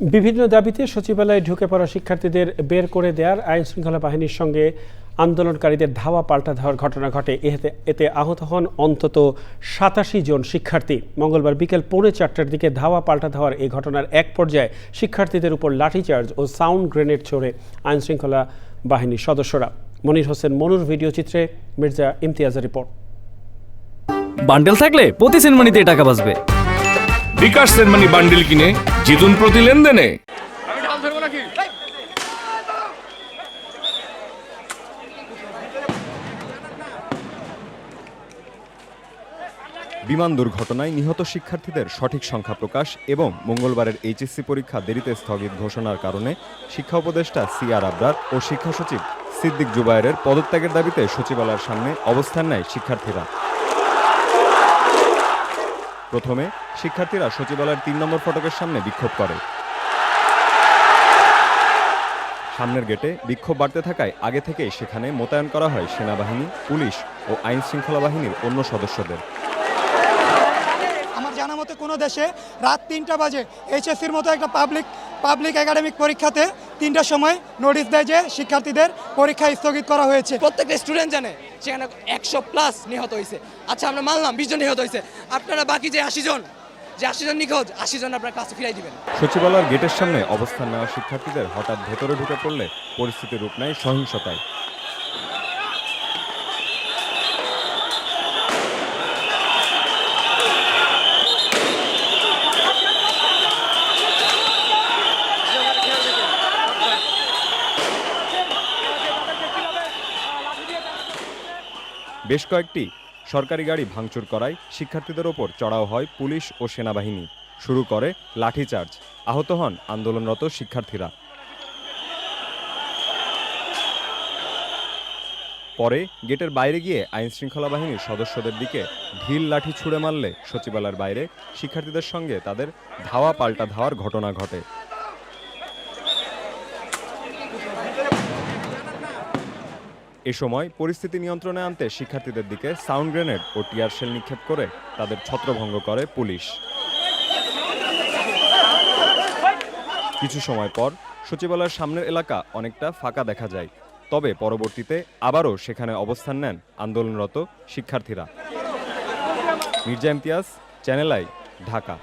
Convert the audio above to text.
বিভিন্ন দাবিতে সচিবালয়ে ঢুকে পড়া শিক্ষার্থীদের বের করে দেওয়ার আইন শৃঙ্খলা বাহিনীর সঙ্গে আন্দোলনকারীদের ধাওয়া পাল্টা ধাওয়ার ঘটনা ঘটে। এতে আহত হন অন্তত সাতাশি জন শিক্ষার্থী। মঙ্গলবার বিকেল পৌনে চারটার দিকে ধাওয়া পাল্টা ধাওয়ার এই ঘটনার এক পর্যায়ে শিক্ষার্থীদের উপর লাঠিচার্জ ও সাউন্ড গ্রেনেড ছোড়ে আইন শৃঙ্খলা বাহিনীর সদস্যরা। মনির হোসেন মনুর ভিডিও চিত্রে মির্জা ইমতিয়াজের রিপোর্ট। বান্ডেল থাকলে প্রতি সেনমানিতে টাকা বাঁচবে। বিকাশ সেনমানি বান্ডিল কিনে জিতুন প্রতি লেনদেনে। বিমান দুর্ঘটনায় নিহত শিক্ষার্থীদের সঠিক সংখ্যা প্রকাশ এবং মঙ্গলবারের এইচএসসি পরীক্ষা দেরিতে স্থগিত ঘোষণার কারণে শিক্ষা উপদেষ্টা সিআর আবরার ও শিক্ষা সচিব সিদ্দিক জুবায়ের পদত্যাগের দাবিতে সচিবালয়ের সামনে অবস্থান নেয় শিক্ষার্থীরা। প্রথমে শিক্ষার্থীরা সচিবালয়ের তিন নম্বর ফটকের সামনে বিক্ষোভ করে। সামনের গেটে বিক্ষোভ বাড়তে থাকায় আগে থেকেই সেখানে মোতায়েন করা হয় সেনাবাহিনী পুলিশ ও আইন শৃঙ্খলা বাহিনীর অন্য সদস্যদের। আমার জানা মতে কোনো দেশে রাত তিনটা বাজে এইচএসসির মতো একটা পাবলিক পাবলিক একাডেমিক পরীক্ষাতে তিনটার সময় নোটিশ দেয় যে শিক্ষার্থীদের পরীক্ষা স্থগিত করা হয়েছে। প্রত্যেকটা স্টুডেন্ট জানে সেখানে একশো প্লাস নিহত হয়েছে আচ্ছা আমরা মানলাম, বিশ জন নিহত হয়েছে আপনারা বাকি যে আশি জন, যে আশি জন নিখোঁজ, আশি জন আপনার কাছে ফিরাই দিবেন। সচিবালয়ের গেটের সামনে অবস্থান নেওয়া শিক্ষার্থীদের হঠাৎ ভেতরে ঢুকে পড়লে পরিস্থিতি রূপ নেয় সহিংসতায়। বেশ কয়েকটি সরকারি গাড়ি ভাঙচুর করায় শিক্ষার্থীদের ওপর চড়াও হয় পুলিশ ও সেনাবাহিনী। শুরু করে লাঠিচার্জ। আহত হন আন্দোলনরত শিক্ষার্থীরা। পরে গেটের বাইরে গিয়ে আইন শৃঙ্খলা বাহিনীর সদস্যদের দিকে ঢিল লাঠি ছুঁড়ে মারলে সচিবালয়ের বাইরে শিক্ষার্থীদের সঙ্গে তাদের ধাওয়া পাল্টা ধাওয়ার ঘটনা ঘটে। এ সময় পরিস্থিতি নিয়ন্ত্রণে আনতে শিক্ষার্থীদের দিকে সাউন্ড গ্রেনেড ও টিয়ার শেল নিক্ষেপ করে তাদের ছত্রভঙ্গ করে পুলিশ। কিছু সময় পর সচিবালয়ের সামনের এলাকা অনেকটা ফাঁকা দেখা যায়। তবে পরবর্তীতে আবারও সেখানে অবস্থান নেন আন্দোলনরত শিক্ষার্থীরা। Mirza Imtiaz, channel I, Dhaka.